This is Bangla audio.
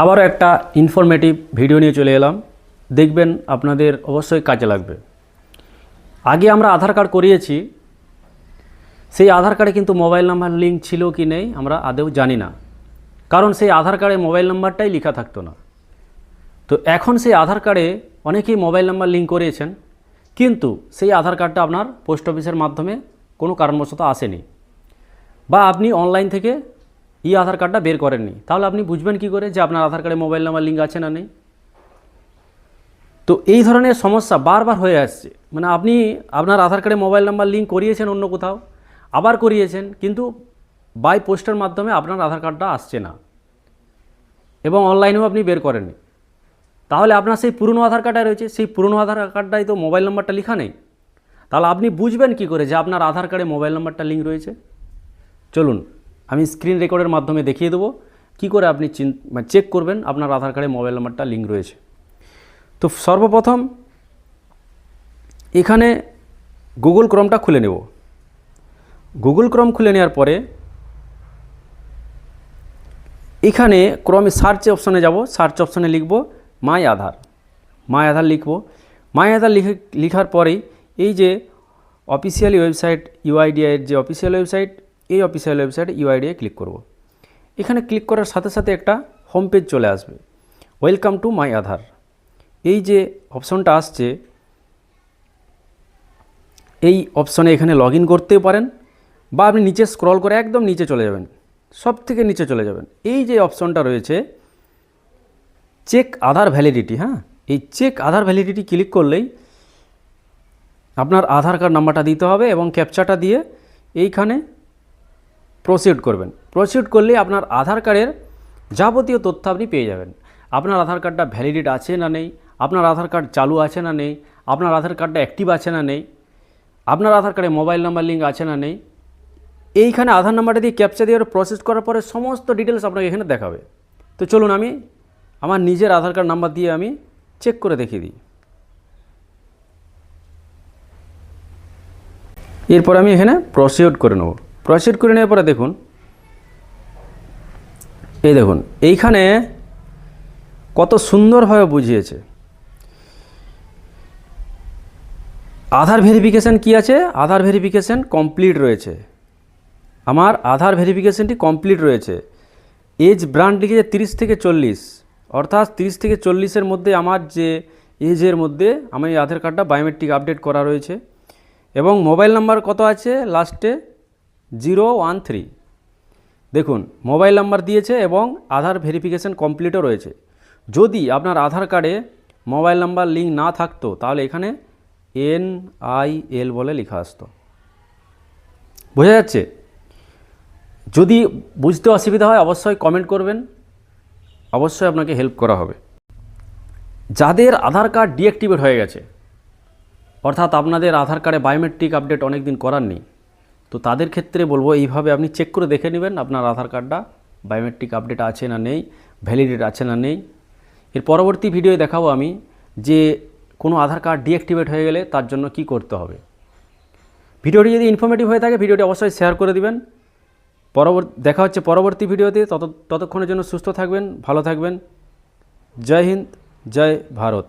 আবারও একটা ইনফরমেটিভ ভিডিও নিয়ে চলে এলাম। দেখবেন আপনাদের অবশ্যই কাজে লাগবে। আগে আমরা আধার কার্ড করিয়েছি। সেই আধার কার্ডে কিন্তু মোবাইল নাম্বার লিঙ্ক ছিল কি নেই আমরা আদেও জানি না। কারণ সেই আধার কার্ডে মোবাইল নাম্বারটাই লেখা থাকতো না। তো এখন সেই আধার কার্ডে অনেকেই মোবাইল নাম্বার লিঙ্ক করিয়েছেন। কিন্তু সেই আধার কার্ডটা আপনার পোস্ট অফিসের মাধ্যমে কোনো কারণবশত আসেনি। বা আপনি অনলাইন থেকে ই আধার কার্ডটা বের করেননি। তাহলে আপনি বুঝবেন কি করে যে আপনার আধার কার্ডে মোবাইল নাম্বার, লিঙ্ক আছে না নেই? তো এই ধরনের সমস্যা বারবার হয়ে আসছে। মানে আপনি আপনার আধার কার্ডে মোবাইল নাম্বার, লিঙ্ক করিয়েছেন অন্য কোথাও, আবার করিয়েছেন, কিন্তু বাই পোস্টের মাধ্যমে আপনার আধার কার্ডটা আসছে না। এবং অনলাইনেও আপনি বের করেননি। তাহলে আপনার সেই পুরনো আধার কার্ডটা রয়েছে। সেই পুরনো আধার কার্ডটাই তো মোবাইল নাম্বারটা লেখা নেই। তাহলে আপনি বুঝবেন কি করে যে আপনার আধার কার্ডে মোবাইল নাম্বারটা লিঙ্ক রয়েছে? চলুন। আমি স্ক্রিন রেকর্ডের মাধ্যমে দেখিয়ে দেবো। কী করে আপনি চিন মানে চেক করবেন? আপনার আধার কার্ডে মোবাইল নাম্বারটা লিঙ্ক রয়েছে। তো সর্বপ্রথম এখানে গুগল ক্রমটা খুলে নেব। গুগল ক্রম খুলে নেওয়ার পরে এখানে ক্রমে সার্চ অপশনে যাব। সার্চ অপশনে লিখব মাই আধার মাই আধার লিখব। মাই আধার লিখে লিখার পরেই এই যে অফিসিয়াল ওয়েবসাইট ইউআইডিআই এর যে অফিসিয়াল ওয়েবসাইট এই অফিসিয়াল ওয়েবসাইটে ইউআইডিআই ক্লিক করব। এখানে ক্লিক করার সাথে সাথে একটা হোম পেজ চলে আসবে। Welcome to my Aadhaar. এই যে অপশনটা আসছে, এই অপশনে এখানে লগ ইন করতেও পারেন বা আপনি নিচে স্ক্রল করে একদম নিচে চলে যাবেন, সব থেকে নিচে চলে যাবেন। এই যে অপশনটা রয়েছে, চেক আধার ভ্যালিডিটি হ্যাঁ? এই চেক আধার ভ্যালিডিটি ক্লিক করলেই আপনার আধার কার্ড নাম্বারটা দিতে হবে এবং ক্যাপচাটা দিয়ে এইখানে প্রসিড করবেন। প্রসিড করলে আপনার আধার কার্ডের যাবতীয় তথ্য আপনি পেয়ে যাবেন। আপনার আধার কার্ডটা ভ্যালিডিট আছে না নেই? আপনার আধার কার্ড চালু আছে না নেই? আপনার আধার কার্ডটা অ্যাক্টিভ আছে না নেই? আপনার আধার কার্ডে মোবাইল নাম্বার লিঙ্ক আছে না নেই? এইখানে আধার নাম্বারটা দিয়ে ক্যাপচা দিয়ে প্রসেস করার পরে সমস্ত ডিটেলস আপনাকে এখানে দেখাবে। তো চলুন আমি আমার নিজের আধার কার্ড নাম্বার দিয়ে আমি চেক করে দেখিয়ে দিই। এরপর আমি এখানে প্রসিউড করে নেব। প্রসিড করে নেওয়ার পরে দেখুন, এই দেখুন, এইখানে কত সুন্দরভাবে বুঝিয়েছে। আধার ভেরিফিকেশান কি আছে? আধার ভেরিফিকেশান কমপ্লিট রয়েছে। আমার আধার ভেরিফিকেশানটি কমপ্লিট রয়েছে। এজ ব্রান্ড লিখেছে তিরিশ থেকে চল্লিশ। অর্থাৎ তিরিশ থেকে চল্লিশের মধ্যে আমার যে এজের মধ্যে আমার এই আধার কার্ডটা বায়োমেট্রিক আপডেট করা রয়েছে। এবং মোবাইল নাম্বার কত আছে? লাস্টে জিরো ওয়ান থ্রি। দেখুন, মোবাইল নাম্বার দিয়েছে এবং আধার ভেরিফিকেশান কমপ্লিটও রয়েছে। যদি আপনার আধার কার্ডে মোবাইল নাম্বার লিঙ্ক না থাকতো, তাহলে এখানে এন আই এল বলে লেখা আসতো। বোঝা যাচ্ছে? যদি বুঝতে অসুবিধা হয়, অবশ্যই কমেন্ট করবেন। অবশ্যই আপনাকে হেল্প করা হবে। যাদের আধার কার্ড ডিঅ্যাক্টিভেট হয়ে গেছে, অর্থাৎ আপনাদের আধার কার্ডে বায়োমেট্রিক আপডেট অনেক দিন করার নেই তো তাদের ক্ষেত্রে বলব এইভাবে আপনি চেক করে দেখে নেবেন আপনার আধার কার্ডটা বায়োমেট্রিক আপডেট আছে না নেই ভ্যালিডেট আছে না নেই। এর পরবর্তী ভিডিওয়ে দেখাবো আমি যে কোনো আধার কার্ড ডিঅ্যাক্টিভেট হয়ে গেলে তার জন্য কি করতে হবে। ভিডিওটি যদি ইনফরমেটিভ হয়ে থাকে, ভিডিওটি অবশ্যই শেয়ার করে দিবেন। পরবর্তী দেখা হচ্ছে পরবর্তী ভিডিওতে তত, ততক্ষণের জন্য সুস্থ থাকবেন, ভালো থাকবেন। জয় হিন্দ, জয় ভারত।